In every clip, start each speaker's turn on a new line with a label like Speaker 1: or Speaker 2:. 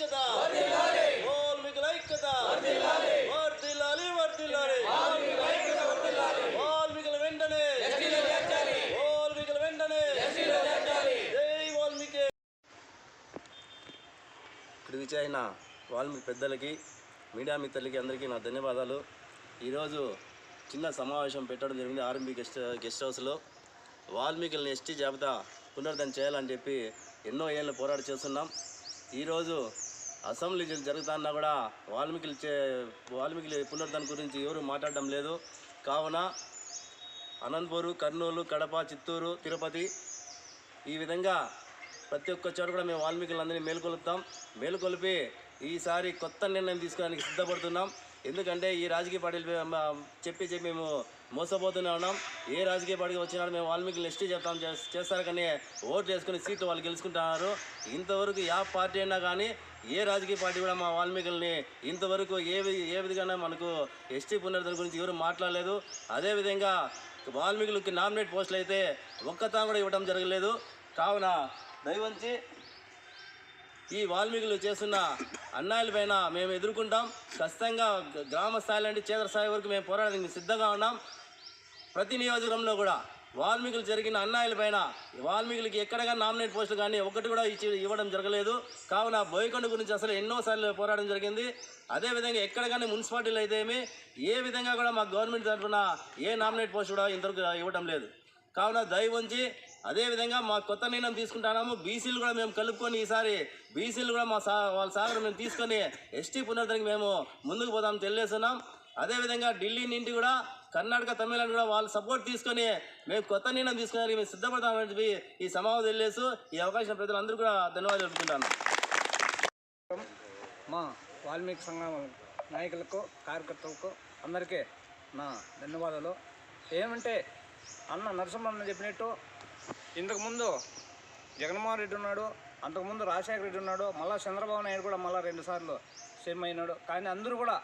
Speaker 1: ఐక్యత వాల్మీకుల ఐక్యత వెంటనే వాల్మీకుల వెంటనే. జై వాల్మీకి. ఇక్కడ విచారైన వాల్మీకి పెద్దలకి మీడియా మిత్రులకి అందరికీ నా ధన్యవాదాలు. ఈరోజు చిన్న సమావేశం పెట్టడం జరిగింది ఆర్ఎంబీ గెస్ట్ గెస్ట్ హౌస్లో. వాల్మీకులను ఎస్టీ జాబితా పునరుద్ధరణ చేయాలని చెప్పి ఎన్నో ఏళ్ళు పోరాటం చేస్తున్నాం. ఈరోజు అసెంబ్లీ జరుగుతున్నా కూడా వాల్మీకులు చే వాల్మీకుల పునరుద్ధరణ గురించి ఎవరు మాట్లాడడం లేదు. కావున అనంతపూరు కర్నూలు కడప చిత్తూరు తిరుపతి ఈ విధంగా ప్రతి ఒక్క చోట కూడా మేము వాల్మీకులందరినీ మేలుకొలుపుతాం. మేలుకొలిపి ఈసారి కొత్త నిర్ణయం తీసుకోవడానికి సిద్ధపడుతున్నాం. ఎందుకంటే ఈ రాజకీయ పార్టీలు చెప్పి చెప్పి మేము మోసపోతూనే ఉన్నాం. ఏ రాజకీయ పార్టీకి వచ్చినా మేము వాల్మీకి లిస్ట్ చెప్తాం చేస్తారు కానీ ఓట్లు వేసుకుని సీట్లు వాళ్ళు గెలుచుకుంటున్నారు ఇంతవరకు యా పార్టీ అయినా కానీ ఏ రాజకీయ పార్టీ కూడా మా వాల్మీకుల్ని ఇంతవరకు ఏ వి- ఏ విధంగా మనకు ఎస్టీ పునరుద్ధరణ గురించి ఎవరు మాట్లాడలేదు. అదేవిధంగా వాల్మీకులకి నామినేట్ పోస్టులు అయితే ఒక్కతా కూడా ఇవ్వడం జరగలేదు. కావున దయవంచి ఈ వాల్మీకులు చేస్తున్న అన్యాయాల పైన మేము ఎదుర్కొంటాం. ఖచ్చితంగా గ్రామ స్థాయి నుండి చేతర స్థాయి వరకు మేము పోరాడడానికి సిద్ధంగా ఉన్నాం. ప్రతి నియోజకంలో కూడా వాల్మీకులు జరిగిన అన్యాయాల పైన వాల్మీకులకి ఎక్కడగా నామినేట్ పోస్టులు కానీ ఒకటి కూడా ఇచ్చి ఇవ్వడం జరగలేదు. కావున బోయకొండ గురించి అసలు ఎన్నోసార్లు పోరాటం జరిగింది. అదేవిధంగా ఎక్కడ కానీ మున్సిపాలిటీలు అయితే ఏమి ఏ విధంగా కూడా మా గవర్నమెంట్ తరఫున ఏ నామినేట్ పోస్ట్ కూడా ఇంతవరకు ఇవ్వడం లేదు. కావున దయ ఉంచి అదేవిధంగా మా కొత్త నిర్ణయం తీసుకుంటున్నాము బీసీలు కూడా మేము కలుపుకొని ఈసారి బీసీలు కూడా మా సా వాళ్ళ సాగరం మేము తీసుకొని ఎస్టీ పునరుద్ధరణకి మేము ముందుకు పోదాం తెలియజేస్తున్నాం. అదేవిధంగా ఢిల్లీ నుండి కూడా కర్ణాటక తమిళనాడు కూడా వాళ్ళ సపోర్ట్ తీసుకొని మేము కొత్త నిర్ణయం తీసుకొని మేము సిద్ధపడతామని చెప్పి ఈ సమావేశం వెళ్ళేసి ఈ అవకాశం ప్రజలందరూ కూడా ధన్యవాదాలు చెప్పుకుంటాను
Speaker 2: మా వాల్మీకి సంఘం నాయకులకు కార్యకర్తలకు అందరికీ నా ధన్యవాదాలు. ఏమంటే అన్న నరసింహన్న చెప్పినట్టు ఇంతకుముందు జగన్మోహన్ రెడ్డి ఉన్నాడు అంతకుముందు రాజశేఖర రెడ్డి ఉన్నాడు మళ్ళీ చంద్రబాబు నాయుడు కూడా మళ్ళీ రెండుసార్లు సీఎం అయినాడు. కానీ అందరూ కూడా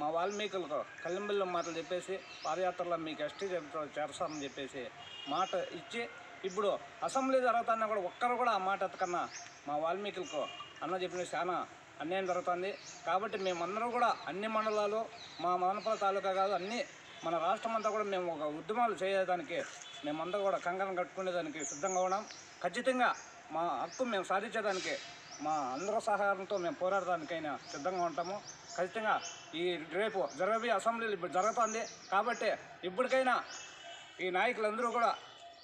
Speaker 2: మా వాల్మీకులతో కళ్ళంబిల్లం మాటలు చెప్పేసి పాదయాత్రలో మీకు ఎస్టీ చేరస్తామని చెప్పేసి మాట ఇచ్చి ఇప్పుడు అసెంబ్లీ జరుగుతున్నా కూడా ఒక్కరు కూడా ఆ మాట ఎత్తకన్నా మా వాల్మీకులకు అన్న చెప్పిన చాలా అన్యాయం జరుగుతుంది. కాబట్టి మేమందరం కూడా అన్ని మండలాలు మా మదనపల్లి తాలూకా కాదు అన్ని మన రాష్ట్రం అంతా కూడా మేము ఒక ఉద్యమాలు చేయడానికి మేమంతా కూడా కంకణం కట్టుకునేదానికి సిద్ధంగా ఉన్నాం. ఖచ్చితంగా మా హక్కు మేము సాధించేదానికి మా అందరూ సహకారంతో మేము పోరాడడానికైనా సిద్ధంగా ఉంటాము. ఖచ్చితంగా ఈ రేపు జరగబోయే అసెంబ్లీలు ఇప్పుడు జరుగుతుంది. కాబట్టి ఇప్పటికైనా ఈ నాయకులందరూ కూడా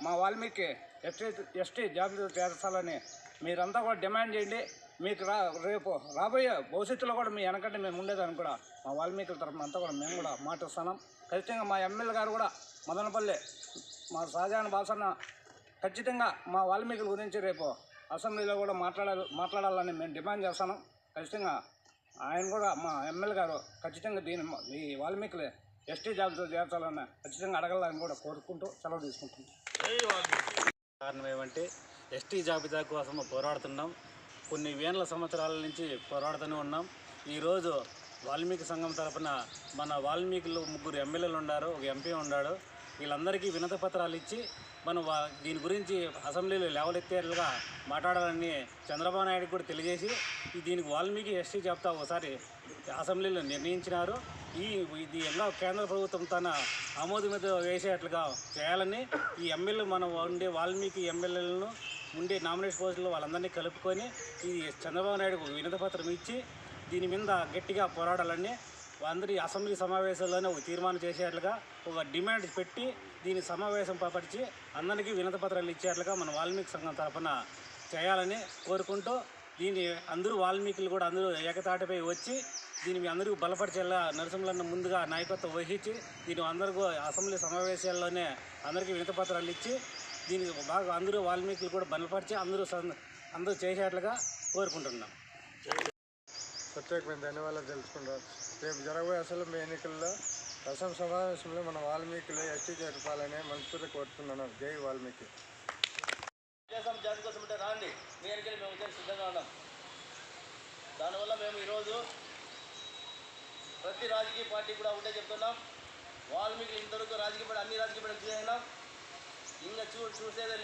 Speaker 2: మా వాల్మీకి ఎస్టీ ఎస్టీ జాబితా చేర్చాలని మీరంతా కూడా డిమాండ్ చేయండి. మీకు రా రేపు రాబోయే భవిష్యత్తులో కూడా మీ వెనకంటే మేము ఉండేదాన్ని కూడా మా వాల్మీకుల తరఫున అంతా కూడా మేము కూడా మాటిస్తున్నాం ఖచ్చితంగా మా ఎమ్మెల్యే గారు కూడా మదనపల్లి మా షాజాన్ బాసన్న ఖచ్చితంగా మా వాల్మీకుల గురించి రేపు అసెంబ్లీలో కూడా మాట్లాడాలి మాట్లాడాలని మేము డిమాండ్ చేస్తాను ఖచ్చితంగా ఆయన కూడా మా ఎమ్మెల్యే గారు ఖచ్చితంగా దీని ఈ వాల్మీకులు ఎస్టీ జాబితా చేర్చాలని ఖచ్చితంగా అడగాలని కూడా కోరుకుంటూ సెలవు తీసుకుంటున్నాం.
Speaker 3: కారణం ఏమంటే ఎస్టీ జాబితా కోసం పోరాడుతున్నాం. కొన్ని వేల సంవత్సరాల నుంచి పోరాడుతూనే ఉన్నాం. ఈరోజు వాల్మీకి సంఘం తరఫున మన వాల్మీకులు ముగ్గురు ఎమ్మెల్యేలు ఉన్నారు. ఒక ఎంపీ ఉన్నాడు. వీళ్ళందరికీ వినత పత్రాలు ఇచ్చి మనం వా- దీని గురించి అసెంబ్లీలో లేవలెత్తేట్లుగా మాట్లాడాలని చంద్రబాబు నాయుడు కూడా తెలియజేసి దీనికి వాల్మీకి ఎస్టీ జాబితా ఒకసారి అసెంబ్లీలో నిర్ణయించినారు. ఈ ఇది ఎలా కేంద్ర ప్రభుత్వం తన ఆమోదం మీద వేసేట్లుగా చేయాలని ఈ ఎమ్మెల్యే మనం ఉండే వాల్మీకి ఎమ్మెల్యేలను ఉండే నామినేషన్ పోస్టులు వాళ్ళందరినీ కలుపుకొని ఈ చంద్రబాబు నాయుడుకు వినతపత్రం పత్రం ఇచ్చి దీని మీద గట్టిగా పోరాడాలని అందరి అసెంబ్లీ సమావేశాల్లోనే ఒక తీర్మానం చేసేట్లుగా ఒక డిమాండ్ పెట్టి దీని సమావేశం పరిచి అందరికీ వినతి పత్రాలు ఇచ్చేట్లుగా మన వాల్మీకి సంఘం తరఫున చేయాలని కోరుకుంటూ దీన్ని అందరూ వాల్మీకులు కూడా అందరూ ఏకతాటిపై వచ్చి దీన్ని అందరూ బలపరిచేలా నరసింహన్న ముందుగా నాయకత్వం వహించి దీని అందరికీ అసెంబ్లీ సమావేశాల్లోనే అందరికీ వినతపత్రాలు ఇచ్చి దీనికి బాగా అందరూ వాల్మీకులు కూడా బలపరిచి అందరూ సం- అందరూ చేసేట్లుగా కోరుకుంటున్నాం.
Speaker 4: ప్రత్యేకమైన ధన్యవాదాలు తెలుసుకుంటారు రేపు జరగబోయే అసెంబ్లీ ఎన్నికల్లో అసెంబ్లీ సమావేశంలో మన వాల్మీకిలో ఎస్టీ జరపాలని మనస్ఫూర్తి కోరుతున్నాను. జై వాల్మీకి.
Speaker 1: జాతి కోసం ఉంటే రాండి. మీ మేము వచ్చేసి సిద్ధంగా ఉన్నాం. దానివల్ల మేము ఈరోజు ప్రతి రాజకీయ పార్టీ కూడా ఒకటే చెప్తున్నాం. వాల్మీకి ఇంతవరకు రాజకీయ పార్టీ అన్ని రాజకీయ పార్టీలు చూసినాం ఇంకా చూ చూసేదే